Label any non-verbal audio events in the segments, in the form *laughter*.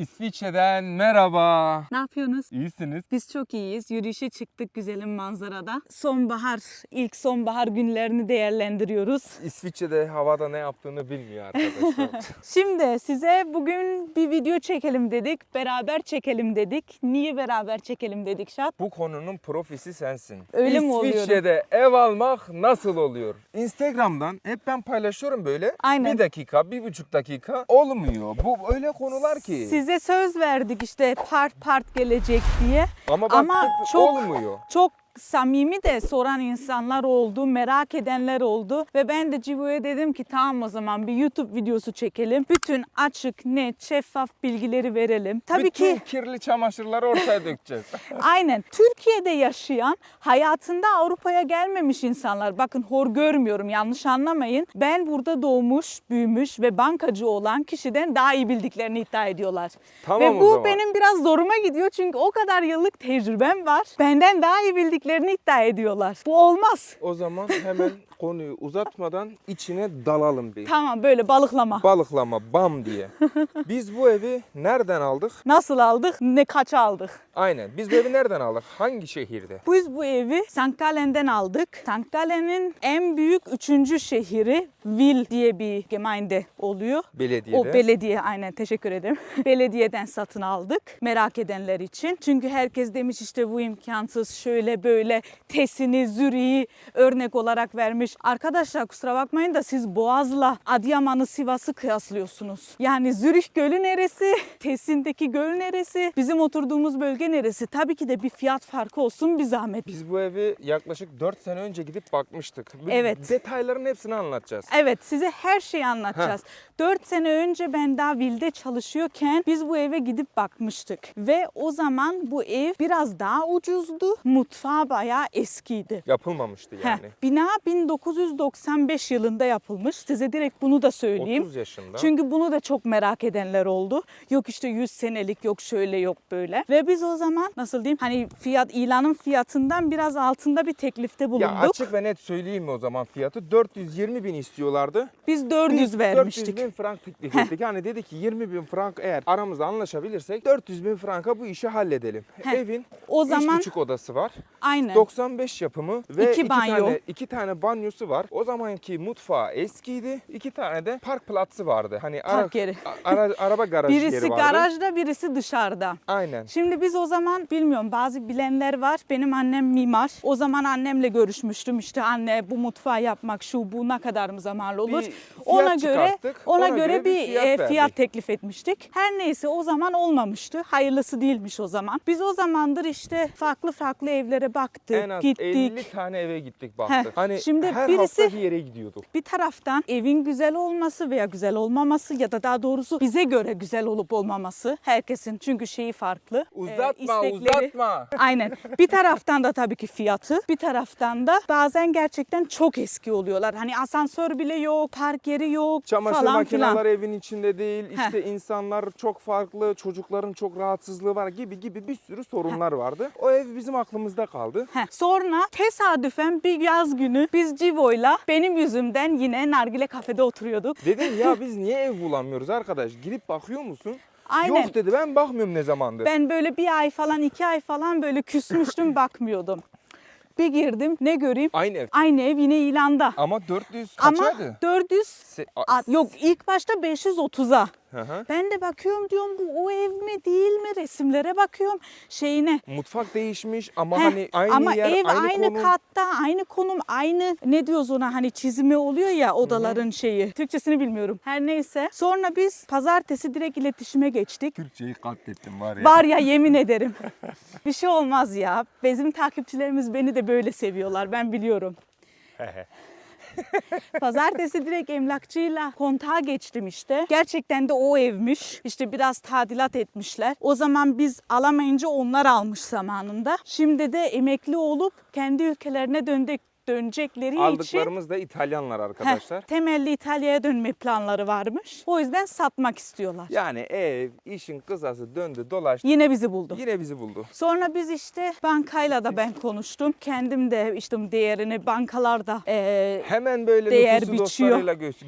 İsviçre'den merhaba. Ne yapıyorsunuz? İyisiniz. Biz çok iyiyiz. Yürüyüşe çıktık güzelim manzarada. Sonbahar, ilk sonbahar günlerini değerlendiriyoruz. İsviçre'de havada ne yaptığını bilmiyor arkadaşlar. *laughs* Şimdi size bugün bir video çekelim dedik. Beraber çekelim dedik. Niye beraber çekelim dedik Şat? Bu konunun profisi sensin. Öyle mi oluyorum? İsviçre'de ev almak nasıl oluyor? Instagram'dan hep ben paylaşıyorum böyle. Aynen. Bir dakika, bir buçuk dakika olmuyor. Bu öyle konular ki. Size söz verdik işte part part gelecek diye. Ama Ama baktık çok- olmuyor. Çok samimi de soran insanlar oldu, merak edenler oldu ve ben de Civo'ya dedim ki tamam o zaman bir YouTube videosu çekelim. Bütün açık, net, şeffaf bilgileri verelim. Tabii Bütün ki kirli çamaşırları ortaya dökeceğiz. *laughs* aynen Türkiye'de yaşayan, hayatında Avrupa'ya gelmemiş insanlar. Bakın hor görmüyorum yanlış anlamayın. Ben burada doğmuş, büyümüş ve bankacı olan kişiden daha iyi bildiklerini iddia ediyorlar. Tamam Ve o bu zaman. benim biraz zoruma gidiyor çünkü o kadar yıllık tecrübem var. Benden daha iyi bildiklerini iddia ediyorlar. Bu olmaz. O zaman hemen konuyu uzatmadan içine dalalım bir. Tamam böyle balıklama. Balıklama bam diye. *laughs* Biz bu evi nereden aldık? Nasıl aldık? Ne kaça aldık? Aynen. Biz bu evi nereden aldık? Hangi şehirde? Biz bu evi St. Gallen'den aldık. St. Gallen'in en büyük üçüncü şehri Vil diye bir gemeinde oluyor. Belediyede. O belediye aynen teşekkür ederim. *laughs* Belediyeden satın aldık merak edenler için. Çünkü herkes demiş işte bu imkansız şöyle böyle Tesini, Zürich'i örnek olarak vermiş. Arkadaşlar kusura bakmayın da siz Boğaz'la Adıyaman'ı Sivas'ı kıyaslıyorsunuz. Yani Zürih Gölü neresi? *laughs* Tesindeki göl neresi? Bizim oturduğumuz bölge neresi? Tabii ki de bir fiyat farkı olsun bir zahmet. Biz bu evi yaklaşık 4 sene önce gidip bakmıştık. Bu Evet. Detayların hepsini anlatacağız. Evet size her şeyi anlatacağız. 4 sene önce ben daha Vil'de çalışıyorken biz bu eve gidip bakmıştık. Ve o zaman bu ev biraz daha ucuzdu. Mutfağı bayağı eskiydi. Yapılmamıştı Heh, yani. bina 1995 yılında yapılmış. Size direkt bunu da söyleyeyim. 30 yaşında. Çünkü bunu da çok merak edenler oldu. Yok işte 100 senelik yok şöyle yok böyle. Ve biz o zaman nasıl diyeyim hani fiyat ilanın fiyatından biraz altında bir teklifte bulunduk. ya açık ve net söyleyeyim mi o zaman fiyatı? 420 bin istiyorlardı. Biz 400 Biz vermiştik. 400 bin frank teklif ettik. *laughs* Yani dedi ki 20 bin frank eğer aramızda anlaşabilirsek 400 bin franka bu işi halledelim. Heh. Evin O zaman buçuk odası var. aynen. 95 yapımı ve İki iki, banyo. tane iki tane banyosu var. O zamanki mutfağı eskiydi. İki tane de park platsı vardı. Hani ara- Park yeri. ara- *laughs* araba garaj Birisi yeri vardı. garajda, birisi dışarıda. Aynen. Şimdi biz o zaman bilmiyorum bazı bilenler var. Benim annem mimar. O zaman annemle görüşmüştüm. İşte anne bu mutfağı yapmak şu bu ne kadar mı zamanlı olur? Bir fiyat ona göre çıkarttık. ona, göre, bir fiyat, e, fiyat verdik. teklif etmiştik. Her neyse o zaman olmamıştı. Hayırlısı değilmiş o zaman. Biz o zamandır işte farklı farklı evlere baktık, En az gittik. 50 tane eve gittik baktık. Heh, Hani şimdi her birisi- hafta bir yere gidiyorduk. Bir taraftan evin güzel olması veya güzel olmaması ya da daha doğrusu bize göre güzel olup olmaması. Herkesin çünkü şeyi farklı. e, Uzatma istekleri- uzatma. *laughs* Aynen. Bir taraftan da tabii ki fiyatı, bir taraftan da bazen gerçekten çok eski oluyorlar. Hani asansör bile yok, park yeri yok Çamaşır falan filan. makineleri evin içinde değil. İşte insanlar çok farklı, çocukların çok rahatsızlığı var gibi gibi bir sürü sorunlar vardı. O ev bizim aklımızda kaldı. Heh. Sonra tesadüfen bir yaz günü biz Civo'yla benim yüzümden yine nargile kafede oturuyorduk. Dedim ya *laughs* biz niye ev bulamıyoruz arkadaş? Gidip bakıyor musun? Aynen. Yok dedi ben bakmıyorum ne zamandır. Ben böyle bir ay falan iki ay falan böyle küsmüştüm *laughs* bakmıyordum. Bir girdim ne göreyim? Aynı ev. Aynı ev yine ilanda. Ama 400 Ama kaçaydı? 400 Se- A- yok ilk başta 530'a. Hı. Ben de bakıyorum diyorum bu o ev mi değil mi resimlere bakıyorum şeyine. Mutfak değişmiş ama Heh, hani aynı ama yer, ev aynı, aynı, konum. katta, aynı konum, aynı ne diyoruz ona hani çizimi oluyor ya odaların şeyi. Türkçesini bilmiyorum. Her neyse. Sonra biz pazartesi direkt iletişime geçtik. Türkçeyi katlettim var ya. Var ya *laughs* yemin ederim. Bir şey olmaz ya. Bizim takipçilerimiz beni de böyle seviyorlar. Ben biliyorum. *laughs* Pazartesi direkt emlakçıyla kontağa geçtim işte. Gerçekten de o evmiş. İşte biraz tadilat etmişler. O zaman biz alamayınca onlar almış zamanında. Şimdi de emekli olup kendi ülkelerine döndük dönecekleri için Aldıklarımız da İtalyanlar arkadaşlar. Heh, temelli İtalya'ya dönme planları varmış. O yüzden satmak istiyorlar. Yani ev, işin kısası döndü dolaştı. Yine bizi buldu. Yine bizi buldu. Sonra biz işte bankayla da ben konuştum. Kendim de işte değerini bankalarda eee Hemen böyle Değer biçiyor.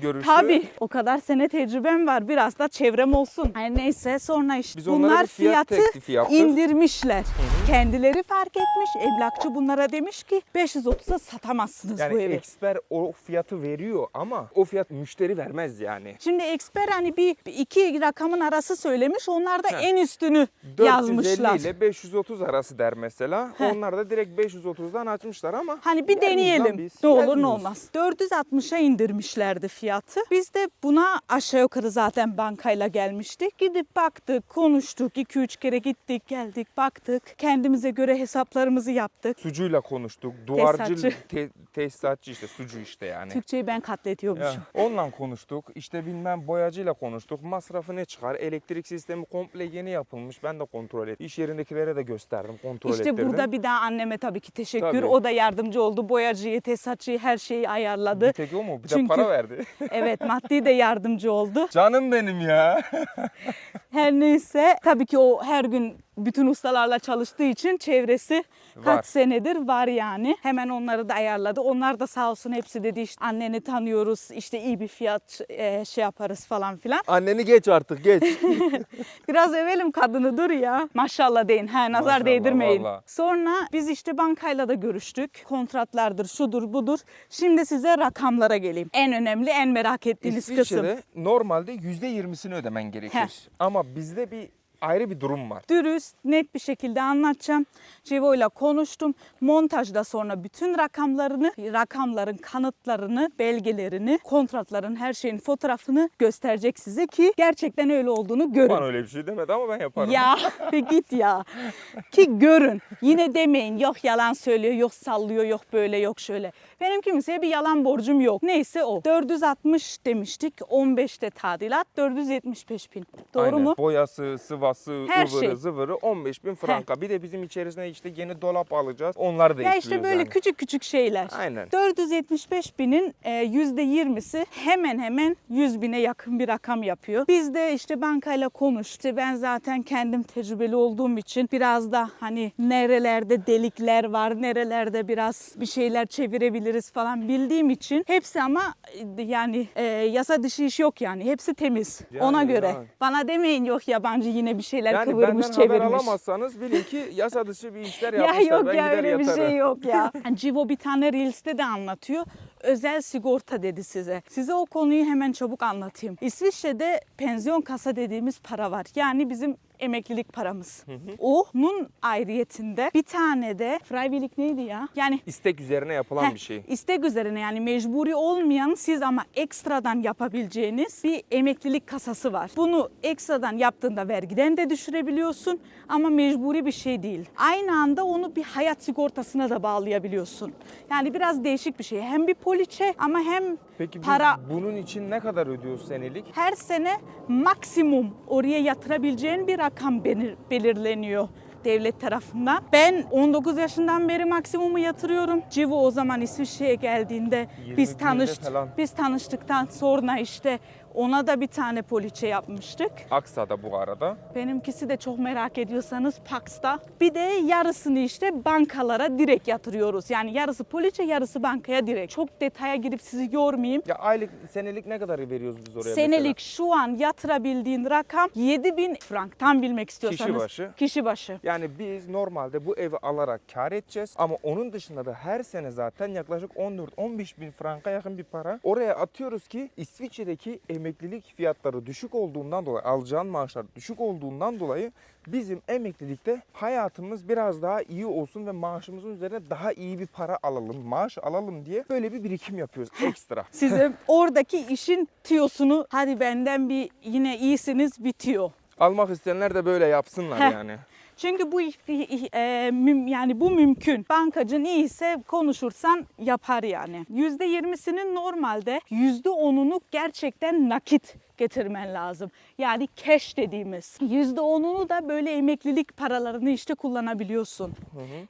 görüştü. Tabii o kadar sene tecrübem var. Biraz da çevrem olsun. Her neyse sonra işte Biz bunlar fiyat fiyatı teklifi yaptık. indirmişler. Kendileri fark etmiş. Emlakçı bunlara demiş ki 530'a satamazsınız bu Yani evi. eksper o fiyatı veriyor ama o fiyat müşteri vermez yani. Şimdi eksper hani bir iki rakamın arası söylemiş. Onlar da Heh. en üstünü 450 yazmışlar. ile 530 arası der mesela. Heh. Onlar da direkt 530'dan açmışlar ama Hani bir deneyelim. biz, Ne olur ne olmaz. 460'a indirmişlerdi fiyatı. Biz de buna aşağı yukarı zaten bankayla gelmiştik. Gidip baktık, konuştuk. 2-3 kere gittik, geldik, baktık. Kendimize göre hesaplarımızı yaptık. Sucuyla konuştuk. Duvarcı, Tesisatçı. Te- tesisatçı işte sucu işte yani. Türkçeyi ben Ya, katlediyormuşum. onunla konuştuk. İşte bilmem boyacıyla konuştuk. Masrafı ne çıkar? Elektrik sistemi komple yeni yapılmış. Ben de kontrol ettim. İş yerindekilere de gösterdim. Kontrol İşte ettirdim. burada bir daha anneme tabii ki teşekkür. Tabii. O da yardımcı oldu. Boyacıyı, tesisatçıyı her şeyi ayarladı. Bir tek o mu? Bir de Çünkü- para verdi. *laughs* evet maddi de yardımcı oldu. Canım benim ya. Her neyse tabii ki o her gün bütün ustalarla çalıştığı için çevresi Var. kaç senedir var yani. Hemen onları da ayarladı. Onlar da sağ olsun hepsi dedi işte anneni tanıyoruz işte iyi bir fiyat e, şey yaparız falan filan. Anneni geç artık geç. *laughs* Biraz evelim kadını dur ya. Maşallah deyin. He nazar Maşallah, değdirmeyin. vallahi. Sonra biz işte bankayla da görüştük. Kontratlardır, şudur, budur. Şimdi size rakamlara geleyim. En önemli, en merak ettiğiniz kısım. İsviçre'de normalde %20'sini ödemen gerekir. Heh. Ama bizde bir ayrı bir durum var. dürüst, net bir şekilde anlatacağım. Civo ile konuştum. Montajda sonra bütün rakamlarını, rakamların kanıtlarını, belgelerini, kontratların her şeyin fotoğrafını gösterecek size ki gerçekten öyle olduğunu görün. Bana öyle bir şey demedi ama ben yaparım. Ya *laughs* git ya. Ki görün. Yine demeyin yok yalan söylüyor, yok sallıyor, yok böyle, yok şöyle. Benim kimseye bir yalan borcum yok. Neyse o. 460 demiştik. 15'te tadilat. 475 bin. Doğru Aynen. mu? Boyası, sıvası, Her ıvırı, şey. zıvırı 15 bin franka. Bir de bizim içerisine işte yeni dolap alacağız. Onları da Ya ekliyoruz işte böyle yani. küçük küçük şeyler. Aynen. 475 binin e, %20'si hemen hemen 100 bine yakın bir rakam yapıyor. Biz de işte bankayla konuştu. Ben zaten kendim tecrübeli olduğum için biraz da hani nerelerde delikler var, nerelerde biraz bir şeyler çevirebiliriz falan bildiğim için hepsi ama e, yani e, yasa dışı iş yok yani. Hepsi temiz. Yani, Ona göre. yani. Bana demeyin yok yabancı yine bir şeyler Yani kıvırmış, benden haber çevirmiş. alamazsanız bilin ki yasa dışı bir işler *laughs* Ya yapmışlar. yok ben ya öyle bir yatarım. şey yok ya. *laughs* Civo bir tane Reels'te de anlatıyor. Özel sigorta dedi size. Size o konuyu hemen çabuk anlatayım. İsviçre'de pensiyon kasa dediğimiz para var. Yani bizim emeklilik paramız. Onun ayrıyetinde bir tane de freiwillig neydi ya? Yani İstek üzerine yapılan Heh, bir şey. İstek üzerine yani mecburi olmayan siz ama ekstradan yapabileceğiniz bir emeklilik kasası var. Bunu ekstradan yaptığında vergiden de düşürebiliyorsun ama mecburi bir şey değil. Aynı anda onu bir hayat sigortasına da bağlayabiliyorsun. Yani biraz değişik bir şey. Hem bir poliçe ama hem Peki para bunun için ne kadar ödüyoruz senelik? her sene maksimum oraya yatırabileceğin bir rakam belir- belirleniyor devlet tarafından. Ben 19 yaşından beri maksimumu yatırıyorum. Civo o zaman İsviçre'ye geldiğinde 21'de biz tanıştık. falan. Biz tanıştıktan sonra işte ona da bir tane poliçe yapmıştık. Aksa'da bu arada. Benimkisi de çok merak ediyorsanız Pax'ta. Bir de yarısını işte bankalara direkt yatırıyoruz. Yani yarısı poliçe, yarısı bankaya direkt. Çok detaya girip sizi yormayayım. Ya aylık, senelik ne kadar veriyoruz biz oraya Senelik şu an yatırabildiğin rakam 7000 frank. Tam bilmek istiyorsanız. başı. Kişi başı. mesela? Yani biz normalde bu evi alarak kar edeceğiz ama onun dışında da her sene zaten yaklaşık 14-15 bin franka yakın bir para oraya atıyoruz ki İsviçre'deki emeklilik fiyatları düşük olduğundan dolayı alacağın maaşlar düşük olduğundan dolayı bizim emeklilikte hayatımız biraz daha iyi olsun ve maaşımızın üzerine daha iyi bir para alalım, maaş alalım diye böyle bir birikim yapıyoruz ekstra. *laughs* Size oradaki işin tiyosunu hadi benden bir yine iyisiniz bitiyor. Almak isteyenler de böyle yapsınlar yani. Çünkü bu e, yani bu mümkün. Bankacın iyiyse konuşursan yapar yani. %20'sinin normalde %10'unu gerçekten nakit getirmen lazım. Yani cash dediğimiz. %10'unu da böyle emeklilik paralarını işte kullanabiliyorsun.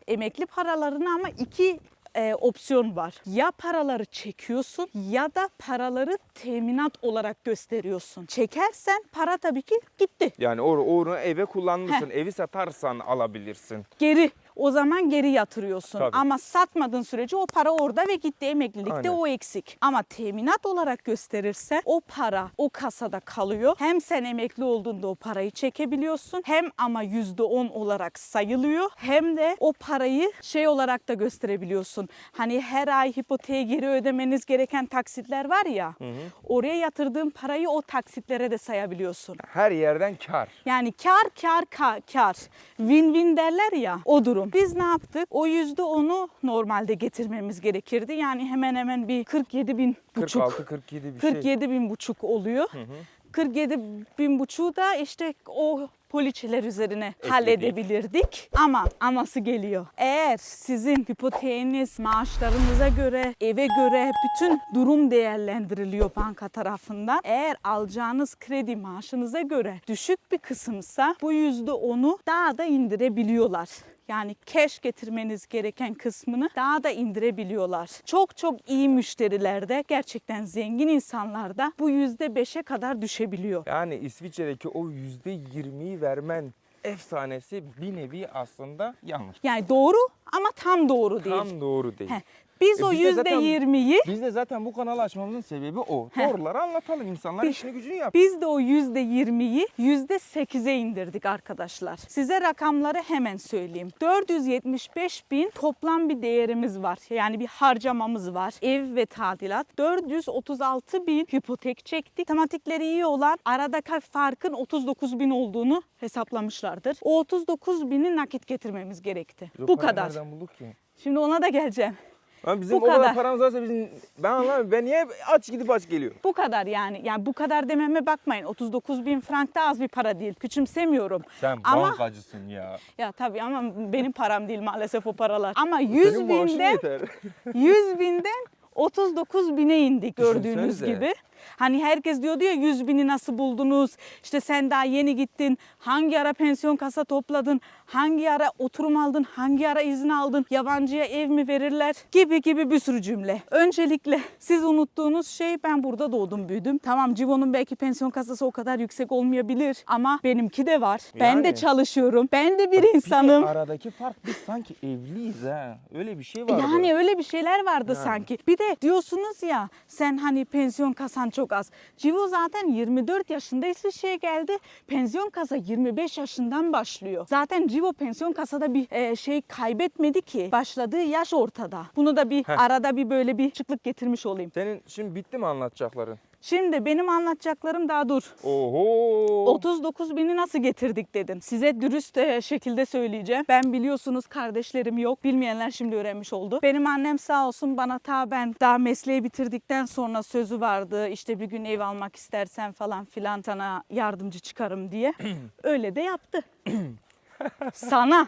Emekli paralarını ama iki e, opsiyon var. Ya paraları çekiyorsun ya da paraları teminat olarak gösteriyorsun. Çekersen para tabii ki gitti. Yani onu eve kullanmışsın. Evi satarsan alabilirsin. Geri o zaman geri yatırıyorsun. Tabii. Ama satmadığın sürece o para orada ve gitti emeklilikte Aynen. o eksik. Ama teminat olarak gösterirse o para o kasada kalıyor. Hem sen emekli olduğunda o parayı çekebiliyorsun hem ama %10 olarak sayılıyor hem de o parayı şey olarak da gösterebiliyorsun. Hani her ay hipoteğe geri ödemeniz gereken taksitler var ya. Oraya yatırdığın parayı o taksitlere de sayabiliyorsun. Her yerden kar. Yani kar kar kar kar. Win-win derler ya o durum. Biz ne yaptık? O yüzde onu normalde getirmemiz gerekirdi. Yani hemen hemen bir 47 bin buçuk. 46-47 bir şey. 47 bin buçuk oluyor. 47 bin buçuğu da işte o poliçeler üzerine Ekledik. halledebilirdik. Ama aması geliyor. Eğer sizin hipoteğiniz maaşlarınıza göre, eve göre bütün durum değerlendiriliyor banka tarafından. Eğer alacağınız kredi maaşınıza göre düşük bir kısımsa bu yüzde onu daha da indirebiliyorlar. Yani cash getirmeniz gereken kısmını daha da indirebiliyorlar. Çok çok iyi müşterilerde gerçekten zengin insanlarda bu yüzde beşe kadar düşebiliyor. Yani İsviçre'deki o %20'yi vermen efsanesi bir nevi aslında yanlış. Yani doğru ama tam doğru değil. Tam doğru değil. Heh, Biz E o biz de yüzde zaten- yirmiyi Biz de zaten bu kanalı açmamızın sebebi o. Doğruları anlatalım. İnsanlar Bir- işini gücünü yap. Biz de o yüzde yirmiyi yüzde sekize indirdik arkadaşlar. Size rakamları hemen söyleyeyim. 475 bin toplam bir değerimiz var. Yani bir harcamamız var. Ev ve tadilat. 436 bin hipotek çektik. Tematikleri iyi olan aradaki farkın 39 bin olduğunu hesaplamışlardır. O 39 bini nakit getirmemiz gerekti. Biz o Bu parayı kadar. Nereden bulduk ki? Şimdi ona da geleceğim. Lan bizim Bu o kadar kadar. paramız varsa bizim ben anlamıyorum. Ben niye aç gidip aç geliyor? Bu kadar yani. Yani bu kadar dememe bakmayın. 39 bin frank da az bir para değil. Küçümsemiyorum. Sen Ama- bankacısın ya. Ya tabii ama benim param değil maalesef o paralar. Ama 100 Senin maaşın binden yeter. 100 binden 39 bine indik gördüğünüz Düşünsenize. gibi. Hani herkes diyordu ya 100 bini nasıl buldunuz? İşte sen daha yeni gittin. Hangi ara pensiyon kasa topladın? Hangi ara oturum aldın? Hangi ara izin aldın? Yabancıya ev mi verirler? Gibi gibi bir sürü cümle. Öncelikle siz unuttuğunuz şey ben burada doğdum büyüdüm. Tamam Civo'nun belki pensiyon kasası o kadar yüksek olmayabilir ama benimki de var. Ben de çalışıyorum. Ben de bir Bir de insanım. aradaki fark biz sanki evliyiz ha. Öyle bir şey var. Yani öyle bir şeyler vardı sanki. Bir de diyorsunuz ya sen hani pensiyon kasan çok az. Civo zaten 24 yaşında İsviçre'ye geldi. Pensiyon kasa 25 yaşından başlıyor. Zaten Civo pensiyon kasada bir e, şey kaybetmedi ki. Başladığı yaş ortada. Bunu da bir Heh. arada bir böyle bir çıklık getirmiş olayım. Senin şimdi bitti mi anlatacakların? Şimdi benim anlatacaklarım daha dur. Oho. 39 bini nasıl getirdik dedin. Size dürüst e, şekilde söyleyeceğim. Ben biliyorsunuz kardeşlerim yok. Bilmeyenler şimdi öğrenmiş oldu. Benim annem sağ olsun bana ta ben daha mesleği bitirdikten sonra sözü vardı. İşte bir gün ev almak istersen falan filan sana yardımcı çıkarım diye. *clears throat* Öyle de yaptı. *clears throat* sana.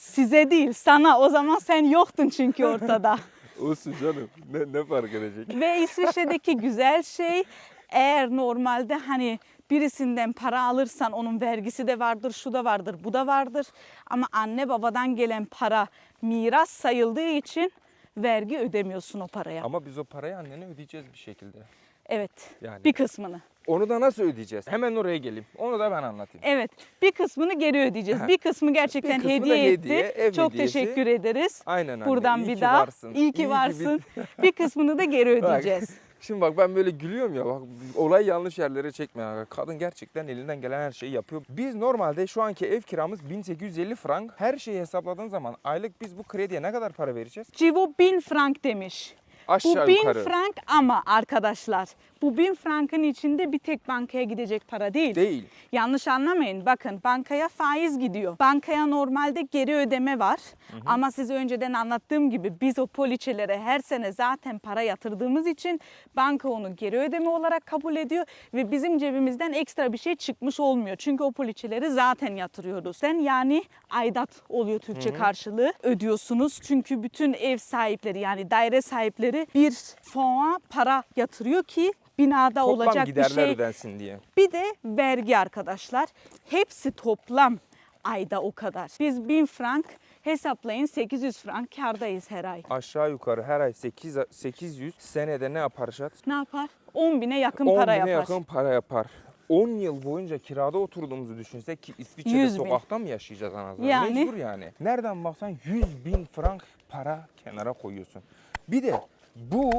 Size değil sana. O zaman sen yoktun çünkü ortada. *laughs* Olsun canım. Ne, ne fark edecek? Ve İsviçre'deki güzel şey eğer normalde hani birisinden para alırsan onun vergisi de vardır, şu da vardır, bu da vardır. Ama anne babadan gelen para miras sayıldığı için vergi ödemiyorsun o paraya. Ama biz o parayı annene ödeyeceğiz bir şekilde. Evet. Yani. Bir kısmını. Onu da nasıl ödeyeceğiz? Hemen oraya geleyim. Onu da ben anlatayım. Evet. Bir kısmını geri ödeyeceğiz. Bir kısmı gerçekten kısmı da hediye, hediye, etti. ev Çok hediyesi. teşekkür ederiz. Aynen anne. Buradan iyi bir ki daha. varsın. İyi ki bir- varsın. *laughs* bir kısmını da geri Bak, ödeyeceğiz. Şimdi bak ben böyle gülüyorum ya bak olay yanlış yerlere çekme. Kadın gerçekten elinden gelen her şeyi yapıyor. Biz normalde şu anki ev kiramız 1850 frank. Her şeyi hesapladığın zaman aylık biz bu krediye ne kadar para vereceğiz? Civo 1000 frank demiş. Aşağı bu 1000 yukarı. frank ama arkadaşlar bu 1000 frankın içinde bir tek bankaya gidecek para değil. Değil. Yanlış anlamayın. Bakın bankaya faiz gidiyor. Bankaya normalde geri ödeme var. Ama size önceden anlattığım gibi biz o poliçelere her sene zaten para yatırdığımız için banka onu geri ödeme olarak kabul ediyor ve bizim cebimizden ekstra bir şey çıkmış olmuyor. Çünkü o poliçeleri zaten yatırıyoruz. Sen yani aidat oluyor Türkçe karşılığı ödüyorsunuz. Çünkü bütün ev sahipleri yani daire sahipleri bir fona para yatırıyor ki binada Toplam olacak bir giderler şey ödensin diye. bir de vergi arkadaşlar. Hepsi toplam ayda o kadar. Biz 1000 frank hesaplayın 800 frank kardayız her ay. Aşağı yukarı her ay 8 800 senede ne yapar Şat? Ne yapar? 10 bine yakın 10 para bine yapar. yakın para yapar. 10 yıl boyunca kirada oturduğumuzu düşünsek ki İsviçre'de 100 bin. sokakta mı yaşayacağız anasını? Yani. Mecbur yani. Nereden baksan 100 bin frank para kenara koyuyorsun. Bir de bu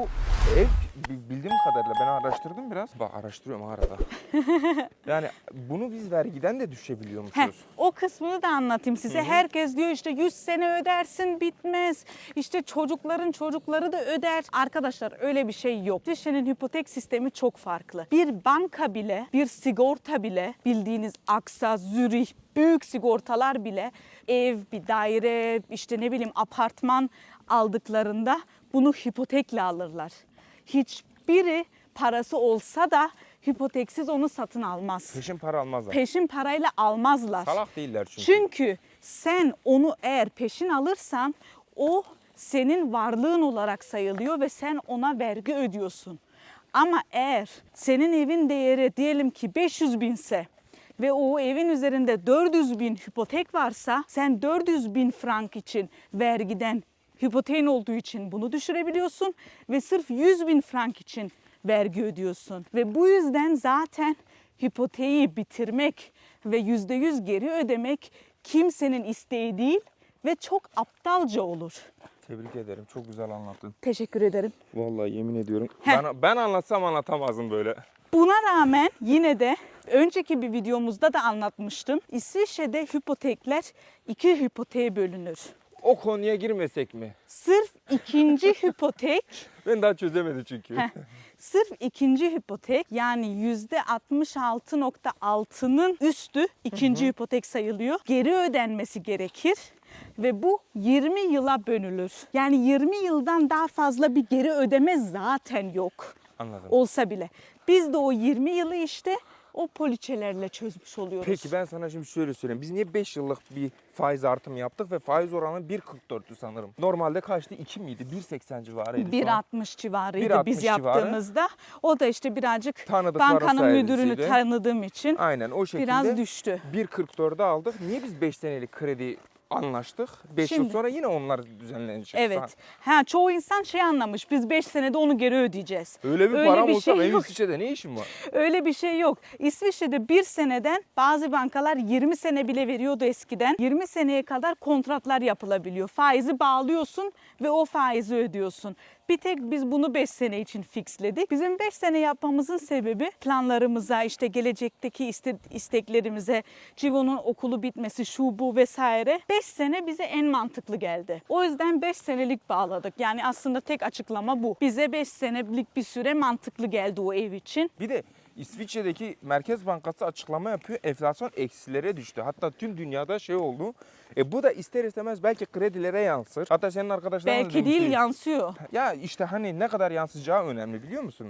ev bi- bildiğim kadarıyla ben araştırdım biraz. Bak araştırıyorum arada. *laughs* yani bunu biz vergiden de Heh, düşebiliyormuşuz. o kısmını da anlatayım size. Herkes diyor işte 100 sene ödersin bitmez. İşte çocukların çocukları da öder. Arkadaşlar öyle bir şey yok. İsviçre'nin hipotek sistemi çok farklı. Bir banka bile, bir sigorta bile bildiğiniz Aksa, Zürih, büyük sigortalar bile ev, bir daire, işte ne bileyim apartman aldıklarında bunu hipotekle alırlar. Hiçbiri parası olsa da hipoteksiz onu satın almaz Peşin para almazlar. peşin parayla almazlar. Salak değiller çünkü. Çünkü sen onu eğer peşin alırsan o senin varlığın olarak sayılıyor ve sen ona vergi ödüyorsun. Ama eğer senin evin değeri diyelim ki 500 binse ve o evin üzerinde 400 bin hipotek varsa sen 400 bin frank için vergiden hipoteğin olduğu için bunu düşürebiliyorsun ve sırf 100 bin frank için vergi ödüyorsun. Ve bu yüzden zaten hipoteği bitirmek ve yüzde yüz geri ödemek kimsenin isteği değil ve çok aptalca olur. Tebrik ederim. Çok güzel anlattın. Teşekkür ederim. Vallahi yemin ediyorum. Heh. Ben, ben anlatsam anlatamazdım böyle. Buna rağmen yine de önceki bir videomuzda da anlatmıştım. İsviçre'de hipotekler iki hipoteğe bölünür. O konuya girmesek mi? Sırf ikinci *laughs* hipotek Ben daha çözemedim çünkü. Heh. Sırf ikinci hipotek yani yüzde 66.6'nın üstü ikinci hipotek sayılıyor. Geri ödenmesi gerekir ve bu 20 yıla bölünür. Yani 20 yıldan daha fazla bir geri ödeme zaten yok. Anladım. Olsa bile. Biz de o 20 yılı işte o poliçelerle çözmüş oluyoruz. Peki ben sana şimdi şöyle söyleyeyim. Biz niye 5 yıllık bir faiz artımı yaptık ve faiz oranı 1.44'tü sanırım. Normalde kaçtı? 2 miydi? 1.80 civarıydı. şu an. 1.60 civarıydı 1.60 biz civarı. yaptığımızda. O da işte birazcık bankanın müdürünü tanıdığım için Aynen o şekilde biraz düştü. 1.44'e aldık. Niye biz 5 senelik kredi anlaştık? 5 yıl Şimdi- sonra yine onlar düzenlenecek. Evet. Ha çoğu insan şey anlamış. Biz 5 senede onu geri ödeyeceğiz. Öyle bir param olsa şey benim yok. İsviçre'de ne işim var? *laughs* Öyle bir şey yok. İsviçre'de bir seneden bazı bankalar 20 sene bile veriyordu eskiden. 20 seneye kadar kontratlar yapılabiliyor. Faizi bağlıyorsun ve o faizi ödüyorsun. Bir tek biz bunu 5 sene için fixledik. Bizim 5 sene yapmamızın sebebi planlarımıza, işte gelecekteki iste- isteklerimize, Civo'nun okulu bitmesi, şu bu vesaire. 5 sene bize en mantıklı geldi. O yüzden 5 senelik bağladık. Yani aslında tek açıklama bu. Bize 5 senelik bir süre mantıklı geldi o ev için. Bir de İsviçre'deki Merkez Bankası açıklama yapıyor. Enflasyon eksilere düştü. Hatta tüm dünyada şey oldu. E bu da ister istemez belki kredilere yansır. Hatta senin arkadaşların da Belki değil yansıyor. Ya işte hani ne kadar yansıyacağı önemli biliyor musun?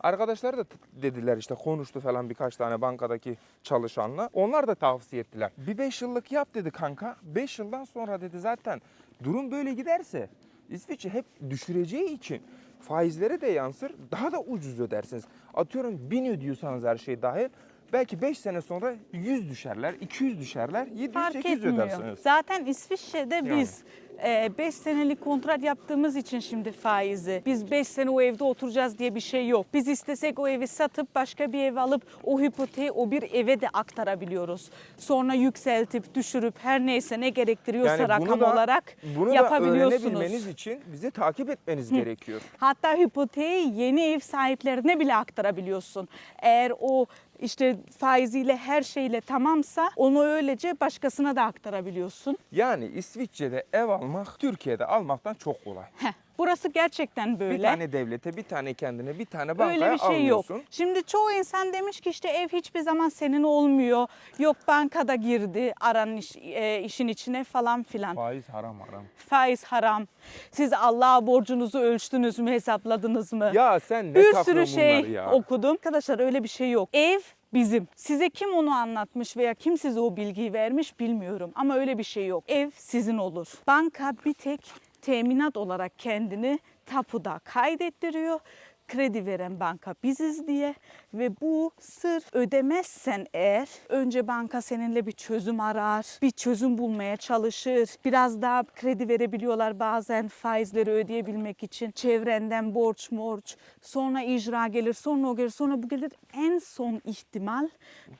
Arkadaşlar da dediler işte konuştu falan birkaç tane bankadaki çalışanla. Onlar da tavsiye ettiler. Bir 5 yıllık yap dedi kanka. 5 yıldan sonra dedi zaten durum böyle giderse İsviçre hep düşüreceği için faizlere de yansır. Daha da ucuz ödersiniz. Atıyorum 1000 ödüyorsanız her şey dahil. Belki 5 sene sonra 100 düşerler, 200 düşerler, 700 Fark 800 etmiyor. ödersiniz. Zaten İsviçre'de Yani. biz 5 senelik kontrat yaptığımız için şimdi faizi. Biz 5 sene o evde oturacağız diye bir şey yok. Biz istesek o evi satıp başka bir ev alıp o hipoteği o bir eve de aktarabiliyoruz. Sonra yükseltip düşürüp her neyse ne gerektiriyorsa rakam olarak bunu da yapabiliyorsunuz. öğrenebilmeniz için bizi takip etmeniz gerekiyor. Hatta hipoteği yeni ev sahiplerine bile aktarabiliyorsun. Eğer o işte faiziyle her şeyle tamamsa onu öylece başkasına da aktarabiliyorsun. Yani İsviçre'de ev almak Türkiye'de almaktan çok kolay. Heh, burası gerçekten böyle. Bir tane devlete, bir tane kendine, bir tane bankaya Öyle bir şey yok. almıyorsun. Şimdi çoğu insan demiş ki işte ev hiçbir zaman senin olmuyor. Yok bankada girdi aranın iş- e, işin içine falan filan. Faiz haram haram. Faiz haram. Siz Allah'a borcunuzu ölçtünüz mü, hesapladınız mı? Ya sen ne bir sürü şey ya? okudum. Arkadaşlar öyle bir şey yok. Ev bizim. Size kim onu anlatmış veya kim size o bilgiyi vermiş bilmiyorum. Ama öyle bir şey yok. Ev sizin olur. Banka bir tek teminat olarak kendini tapuda kaydettiriyor. Kredi veren banka biziz diye Ve bu sırf ödemezsen eğer önce banka seninle bir çözüm arar, bir çözüm bulmaya çalışır. Biraz daha kredi verebiliyorlar bazen faizleri ödeyebilmek için. Çevrenden borç morç, sonra icra gelir, sonra o gelir, sonra bu gelir. En son ihtimal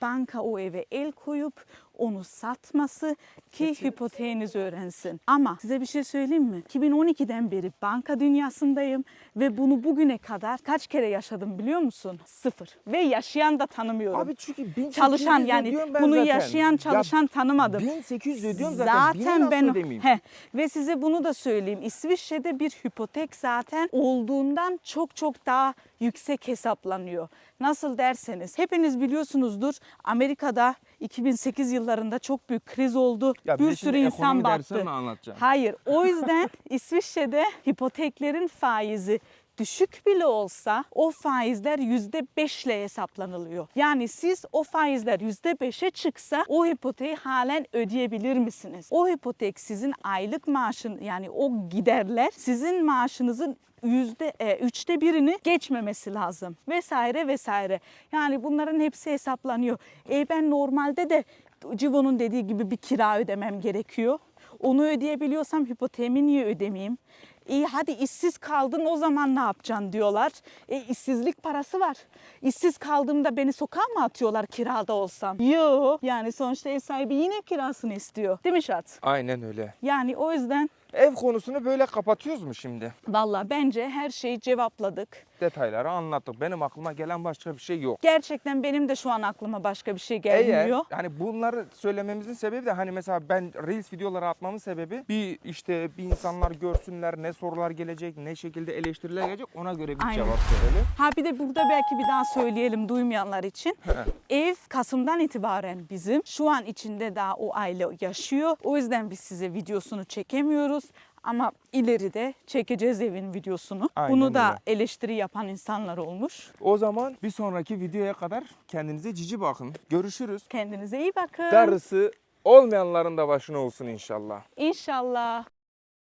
banka o eve el koyup onu satması ki hipoteğinizi öğrensin. Ama size bir şey söyleyeyim mi? 2012'den beri banka dünyasındayım ve bunu bugüne kadar kaç kere yaşadım biliyor musun? Sıfır. Ve yaşayan da tanımıyorum. Abi çünkü 1800 çalışan yani bunu zaten. yaşayan Ya çalışan tanımadım. 1800 ödüyorum zaten. Zaten ben? Heh, ve size bunu da söyleyeyim. İsviçre'de bir hipotek zaten olduğundan çok çok daha yüksek hesaplanıyor. Nasıl derseniz hepiniz biliyorsunuzdur Amerika'da 2008 yıllarında çok büyük kriz oldu. Ya bir bize sürü insan battı. Hayır. O *laughs* yüzden İsviçre'de hipoteklerin faizi düşük bile olsa o faizler yüzde beşle hesaplanılıyor. Yani siz o faizler yüzde beşe çıksa o hipoteği halen ödeyebilir misiniz? O hipotek sizin aylık maaşın yani o giderler sizin maaşınızın yüzde e, üçte birini geçmemesi lazım vesaire vesaire. Yani bunların hepsi hesaplanıyor. E ben normalde de Civo'nun dediği gibi bir kira ödemem gerekiyor. Onu ödeyebiliyorsam hipoteğimi niye ödemeyeyim? İyi hadi işsiz kaldın o zaman ne yapacaksın diyorlar. E işsizlik parası var. İşsiz kaldığımda beni sokağa mı atıyorlar kirada olsam? Yo yani sonuçta ev sahibi yine kirasını istiyor. Değil mi Şat? Aynen öyle. Yani o yüzden Ev konusunu böyle kapatıyoruz mu şimdi? valla bence her şeyi cevapladık. Detayları anlattık. Benim aklıma gelen başka bir şey yok. Gerçekten benim de şu an aklıma başka bir şey gelmiyor. Eğer hani bunları söylememizin sebebi de hani mesela ben Reels videoları atmamın sebebi bir işte bir insanlar görsünler ne sorular gelecek, ne şekilde eleştiriler gelecek ona göre bir Aynen. cevap verelim. Ha bir de burada belki bir daha söyleyelim duymayanlar için. Ev Kasım'dan itibaren bizim. Şu an içinde daha o aile yaşıyor. O yüzden biz size videosunu çekemiyoruz. Ama ileride çekeceğiz evin videosunu. Aynen Bunu da öyle. eleştiri yapan insanlar olmuş. O zaman bir sonraki videoya kadar kendinize cici bakın. Görüşürüz. Kendinize iyi bakın. Darısı olmayanların da başına olsun inşallah. İnşallah.